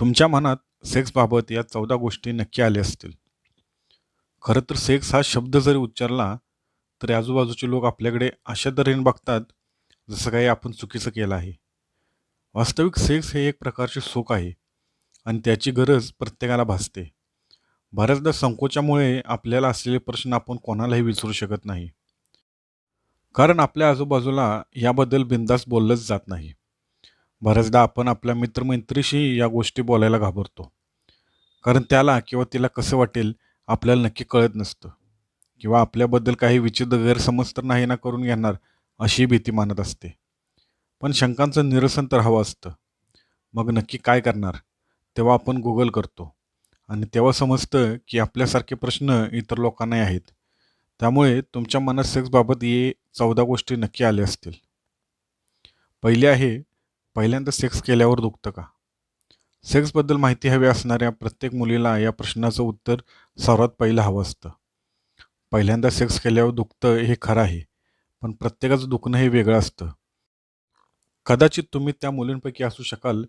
तुमच्या मनात सेक्सबाबत या चौदा गोष्टी नक्की आल्या असतील. खरं तर सेक्स हा शब्द जरी उच्चारला तरी आजूबाजूचे लोक आपल्याकडे अशा तऱ्हेने बघतात जसं काही आपण चुकीचं केलं आहे. वास्तविक सेक्स हे एक प्रकारचे सुख आहे आणि त्याची गरज प्रत्येकाला भासते. बऱ्याचदा संकोचामुळे आपल्याला असलेले प्रश्न आपण कोणालाही विचारू शकत नाही. कारण आपल्या आजूबाजूला याबद्दल बिंदास बोललंच जात नाही. बऱ्याचदा आपण आपल्या मित्रमैत्रीशी या गोष्टी बोलायला घाबरतो. कारण त्याला किंवा तिला कसं वाटेल आपल्याला नक्की कळत नसतं. किंवा आपल्याबद्दल काही विचित्र गैरसमज तर नाही ना करून घेणार अशी भीती मानत असते. पण शंकांचं निरसन तर हवं असतं. मग नक्की काय करणार? तेव्हा आपण गुगल करतो. आणि तेव्हा समजतं की आपल्यासारखे प्रश्न इतर लोकांनाही आहेत. त्यामुळे तुमच्या मनात सेक्सबाबत ये चौदा गोष्टी नक्की आल्या असतील. पहिली आहे पहिल्यांदा सेक्स केल्यावर दुखतं का? सेक्सबद्दल माहिती हवी असणाऱ्या प्रत्येक मुलीला या प्रश्नाचं उत्तर सर्वात पहिलं हवं असतं. पहिल्यांदा सेक्स केल्यावर दुखतं हे खरं आहे पण प्रत्येकाचं दुखणं हे वेगळं असतं. कदाचित तुम्ही त्या मुलींपैकी असू शकाल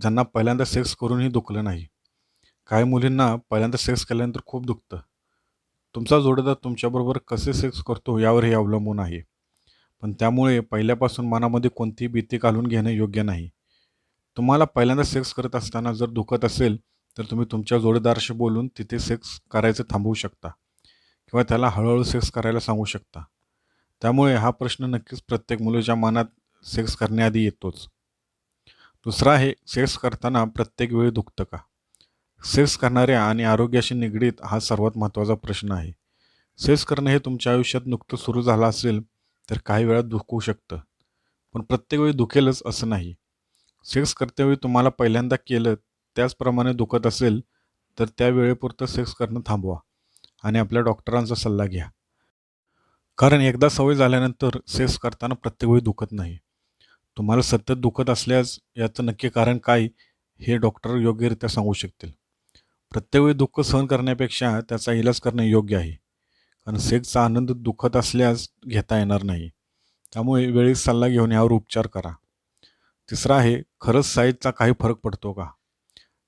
ज्यांना पहिल्यांदा सेक्स करूनही दुखलं नाही. काही मुलींना पहिल्यांदा सेक्स केल्यानंतर खूप दुखतं. तुमचा जोडीदार तुमच्याबरोबर कसे सेक्स करतो यावर हे अवलंबून आहे. पण त्यामुळे पहिल्यापासून मनामध्ये कोणतीही भीती घालून घेणं योग्य नाही. तुम्हाला पहिल्यांदा सेक्स करत असताना जर दुखत असेल तर तुम्ही तुमच्या जोडीदाराशी बोलून तिथे सेक्स करायचं थांबवू शकता किंवा त्याला हळूहळू सेक्स करायला सांगू शकता. त्यामुळे हा प्रश्न नक्कीच प्रत्येक मुलीच्या मनात सेक्स करण्याआधी येतोच. दुसरा आहे सेक्स करताना प्रत्येक वेळी दुखतं का? सेक्स करणाऱ्या आणि आरोग्याशी निगडीत हा सर्वात महत्त्वाचा प्रश्न आहे. सेक्स करणं हे तुमच्या आयुष्यात नुकतं सुरू झालं असेल तर काही वेळा दुखू शकतं. पण प्रत्येक वेळी दुखेलच असं नाही. सेक्स करतेवेळी तुम्हाला पहिल्यांदा केलं त्याचप्रमाणे दुखत असेल तर त्या वेळेपुरतं सेक्स करणं थांबवा आणि आपल्या डॉक्टरांचा सल्ला घ्या. कारण एकदा सवय झाल्यानंतर सेक्स करताना प्रत्येक वेळी दुखत नाही. तुम्हाला सतत दुखत असल्यास याचं नक्की कारण काय हे डॉक्टर योग्यरित्या सांगू शकतील. प्रत्येक वेळी दुःख सहन करण्यापेक्षा त्याचा इलाज करणे योग्य आहे. आणि सेक्सचा आनंद दुखत असल्यास घेता येणार नाही. त्यामुळे वेळेत सल्ला घेऊन यावर उपचार करा. तिसरा आहे खरंच साईजचा काही फरक पडतो का?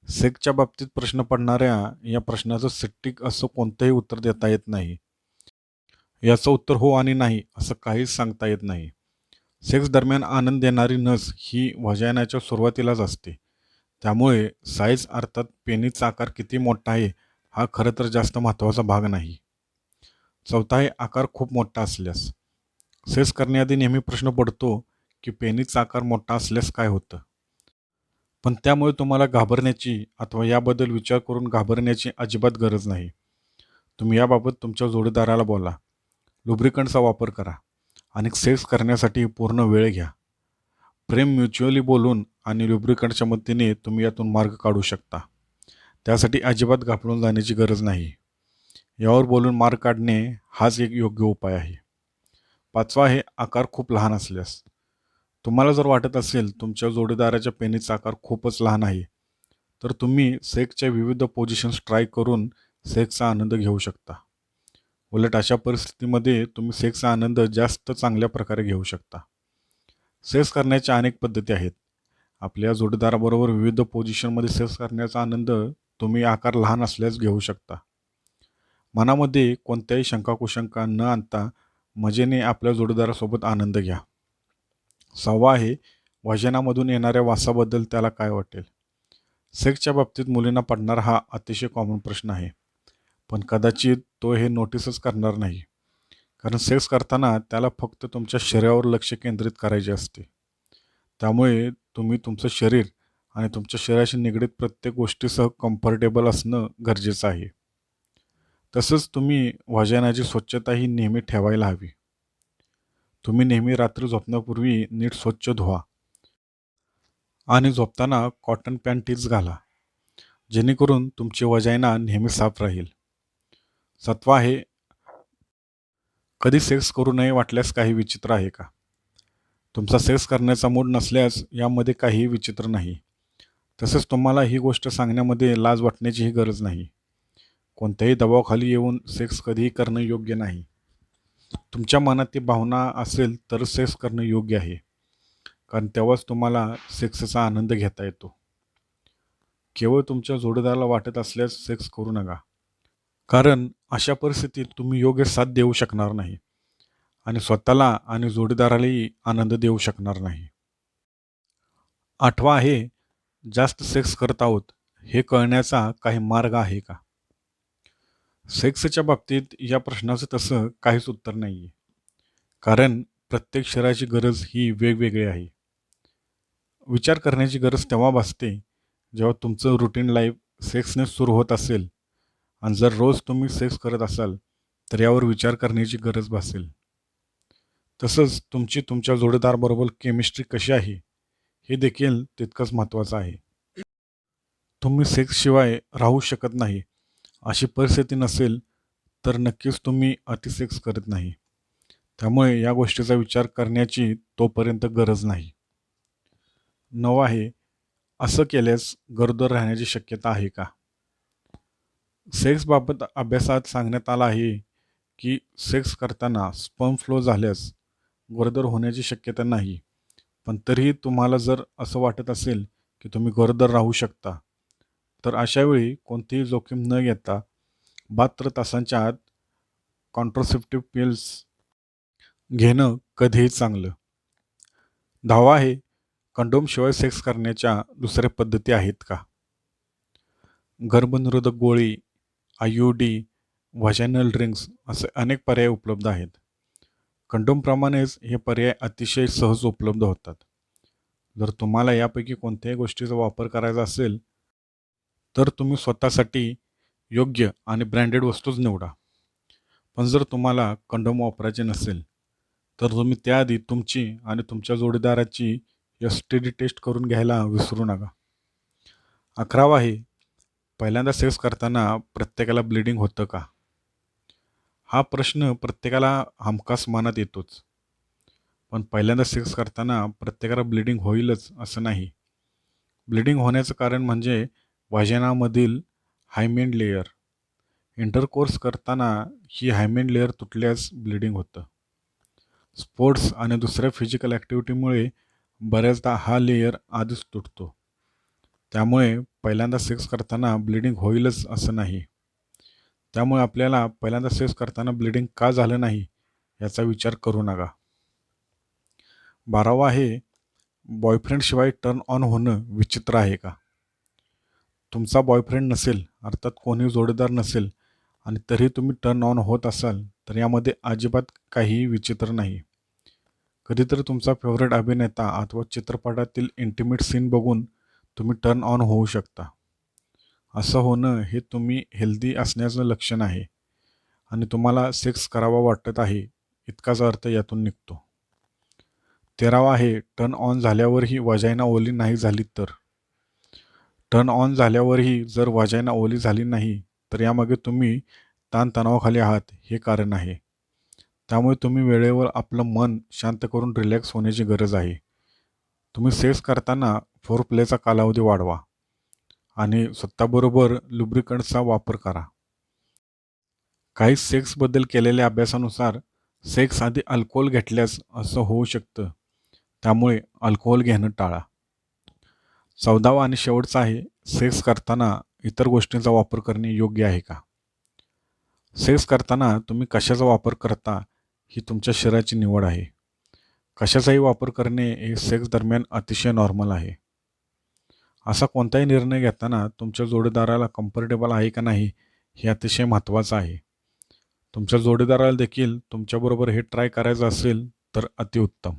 सेक्सच्या बाबतीत प्रश्न पडणाऱ्या या प्रश्नाचं सटीक असं कोणतंही उत्तर देता येत नाही. याचं उत्तर हो आणि नाही असं काहीच सांगता येत नाही. सेक्स दरम्यान आनंद देणारी नस ही वजायनाच्या सुरुवातीलाच असते. त्यामुळे साईज अर्थात पेनीचा आकार किती मोठा आहे हा खरं तर जास्त महत्त्वाचा भाग नाही. चौथा आहे आकार खूप मोठा असल्यास. सेस करण्याआधी नेहमी प्रश्न पडतो की पेनीचा आकार मोठा असल्यास काय होतं? पण त्यामुळे तुम्हाला घाबरण्याची अथवा याबद्दल विचार करून घाबरण्याची अजिबात गरज नाही. तुम्ही याबाबत तुमच्या जोडीदाराला बोला. लुब्रिकंटचा वापर करा आणि सेक्स करण्यासाठी पूर्ण वेळ घ्या. प्रेम म्युच्युअली बोलून आणि लुब्रिकंटच्या मदतीने तुम्ही यातून मार्ग काढू शकता. त्यासाठी अजिबात घाबरून जाण्याची गरज नाही. यावर बोलून मार्ग काढणे हाच एक योग्य उपाय आहे. पाचवा आहे आकार खूप लहान असल्यास. तुम्हाला जर वाटत असेल तुमच्या जोडीदाराच्या पेनीचा आकार खूपच लहान आहे तर तुम्ही सेक्सच्या विविध पोझिशन्स ट्राय करून सेक्सचा आनंद घेऊ शकता. उलट अशा परिस्थितीमध्ये तुम्ही सेक्सचा आनंद जास्त चांगल्या प्रकारे घेऊ शकता. सेक्स करण्याच्या अनेक पद्धती आहेत. आपल्या जोडीदाराबरोबर विविध पोझिशनमध्ये सेक्स करण्याचा आनंद तुम्ही आकार लहान असल्यास घेऊ शकता. मनामध्ये कोणत्याही शंका कुशंका न आणता मजेने आपल्या जोडीदारासोबत आनंद घ्या. सहावा आहे वजनामधून येणाऱ्या वासाबद्दल त्याला काय वाटेल? सेक्सच्या बाबतीत मुलींना पडणारा हा अतिशय कॉमन प्रश्न आहे. पण कदाचित तो हे नोटीसच करणार नाही. कारण सेक्स करताना त्याला फक्त तुमच्या शरीरावर लक्ष केंद्रित करायचे असते. त्यामुळे तुम्ही तुमचं शरीर आणि तुमच्या शरीराशी निगडीत प्रत्येक गोष्टीसह कम्फर्टेबल असणं गरजेचं आहे. तसंच तुम्ही वजनाची स्वच्छताही नेहमी ठेवायला हवी. तुम्ही नेहमी रात्री झोपण्यापूर्वी नीट स्वच्छ धुवा. आणि झोपताना कॉटन पॅन्टीज घाला. जेणेकरून तुमची वजायना नेहमी साफ राहील. सत्वा आहे कधी सेक्स करू नये वाटल्यास काही विचित्र आहे का? तुमचा सेक्स करण्याचा मूड नसल्यास यामध्ये काहीही विचित्र नाही. तसेच तुम्हाला ही गोष्ट सांगण्यामध्ये लाज वाटण्याचीही गरज नाही. कोणत्याही दबावाखाली येऊन सेक्स कधीही करणं योग्य नाही. तुमच्या मनात ती भावना असेल तर सेक्स करणं योग्य आहे. कारण तेव्हाच तुम्हाला सेक्सचा आनंद घेता येतो. केवळ तुमच्या जोडीदाराला वाटत असल्यास सेक्स करू नका. कारण अशा परिस्थितीत तुम्ही योग्य साथ देऊ शकणार नाही. आणि स्वतःला आणि जोडीदारालाही आनंद देऊ शकणार नाही. आठवा आहे जास्त सेक्स करत आहोत हे कळण्याचा काही मार्ग आहे का? सेक्सच्या बाबतीत या प्रश्नाचं तसं काहीच उत्तर नाही आहे कारण प्रत्येक शरीराची गरज ही वेगवेगळी आहे. विचार करण्याची गरज तेव्हा भासते जेव्हा तुमचं रुटीन लाईफ सेक्सने सुरू होत असेल. आणि जर रोज तुम्ही सेक्स करत असाल तर यावर विचार करण्याची गरज भासेल. तसंच तुमची तुमच्या जोडीदारबरोबर केमिस्ट्री कशी आहे हे देखील तितकंच महत्त्वाचं आहे. तुम्ही सेक्सशिवाय राहू शकत नाही. अशी परिस्थिती नसेल तर नक्कीच तुम्ही अतिसेक्स करत नाही. त्यामुळे या गोष्टीचा विचार करण्याची तोपर्यंत गरज नाही. नऊ आहे असं केल्यास गरोदर राहण्याची शक्यता आहे का? सेक्सबाबत अभ्यासात सांगण्यात आलं आहे की सेक्स करताना स्पर्म फ्लो झाल्यास गरोदर होण्याची शक्यता नाही. पण तरीही तुम्हाला जर असं वाटत असेल की तुम्ही गरोदर राहू शकता तर अशावेळी कोणतीही जोखीम न घेता बहात्तर तासांच्या आत कॉन्ट्रोसेप्टिव्ह पिल्स घेणं कधीही चांगलं. दहावा आहे कंडोमशिवाय सेक्स करण्याच्या दुसऱ्या पद्धती आहेत का? गर्भनिरोधक गोळी I U D vaginal rings असे अनेक पर्याय उपलब्ध आहेत. कंडोमप्रमाणेच हे पर्याय अतिशय सहज उपलब्ध होतात. जर तुम्हाला यापैकी कोणत्याही गोष्टीचा वापर करायचा असेल तर तुम्ही स्वतःसाठी योग्य आणि ब्रँडेड वस्तूच निवडा. पण जर तुम्हाला कंडोम वापरायचे नसेल तर तुम्ही त्याआधी तुमची आणि तुमच्या जोडीदाराची एस टी डी टेस्ट करून घ्यायला विसरू नका. अकरावा आहे पहिल्यांदा सेक्स करताना प्रत्येकाला ब्लिडिंग होतं का? हा प्रश्न प्रत्येकाला हमखास मनात येतोच. पण पहिल्यांदा सेक्स करताना प्रत्येकाला ब्लिडिंग होईलच असं नाही. ब्लिडिंग होण्याचं कारण म्हणजे वाजनामधील हायमेंड लेयर. इंटरकोर्स करताना ही हायमेंड लेयर तुटल्यास ब्लिडिंग होतं. स्पोर्ट्स आणि दुसऱ्या फिजिकल ॲक्टिव्हिटीमुळे बऱ्याचदा हा लेयर आधीच तुटतो. त्यामुळे पहिल्यांदा सेक्स करताना ब्लिडिंग होईलच असं नाही. त्यामुळे आपल्याला पहिल्यांदा सेक्स करताना ब्लिडिंग का झालं नाही याचा विचार करू नका. बारावा आहे बॉयफ्रेंडशिवाय टर्न ऑन होणं विचित्र आहे का? तुमचा बॉयफ्रेंड नसेल अर्थात कोणी जोडीदार नसेल आणि तरी तुम्ही टर्न ऑन होत असाल तर यामध्ये अजिबात काहीही विचित्र नाही. कधीतरी तुमचा फेवरेट अभिनेता अथवा चित्रपटातील इंटिमेट सीन बघून तुम्ही टर्न ऑन होऊ शकता. असं होणं हे तुम्ही हेल्दी असण्याचं लक्षण आहे आणि तुम्हाला सेक्स करावा वाटत आहे इतकाच अर्थ यातून निघतो. तेरावा आहे टर्न ऑन झाल्यावरही वजायना ओली नाही झाली तर. टर्न ऑन झाल्यावरही जर वाजायना ओली झाली नाही तर यामागे तुम्ही ताणतणावाखाली आहात हे कारण आहे. त्यामुळे तुम्ही वेळेवर आपलं मन शांत करून रिलॅक्स होण्याची गरज आहे. तुम्ही सेक्स करताना फोर प्लेचा कालावधी वाढवा आणि स्वतःबरोबर लुब्रिकंटचा वापर करा. काही सेक्सबद्दल केलेल्या अभ्यासानुसार सेक्स आधी अल्कोहोल घेतल्यास असं होऊ शकतं. त्यामुळे अल्कोहोल घेणं टाळा. चौदावा आणि शेवटचा आहे सेक्स करताना इतर गोष्टींचा वापर करणे योग्य आहे का? सेक्स करताना तुम्ही कशाचा वापर करता ही तुमच्या शरीराची निवड आहे. कशाचाही वापर करणे हे सेक्स दरम्यान अतिशय नॉर्मल आहे. असा कोणताही निर्णय घेताना तुमच्या जोडीदाराला कम्फर्टेबल आहे का नाही हे अतिशय महत्त्वाचं आहे. तुमच्या जोडीदाराला देखील तुमच्याबरोबर हे ट्राय करायचं असेल तर अतिउत्तम.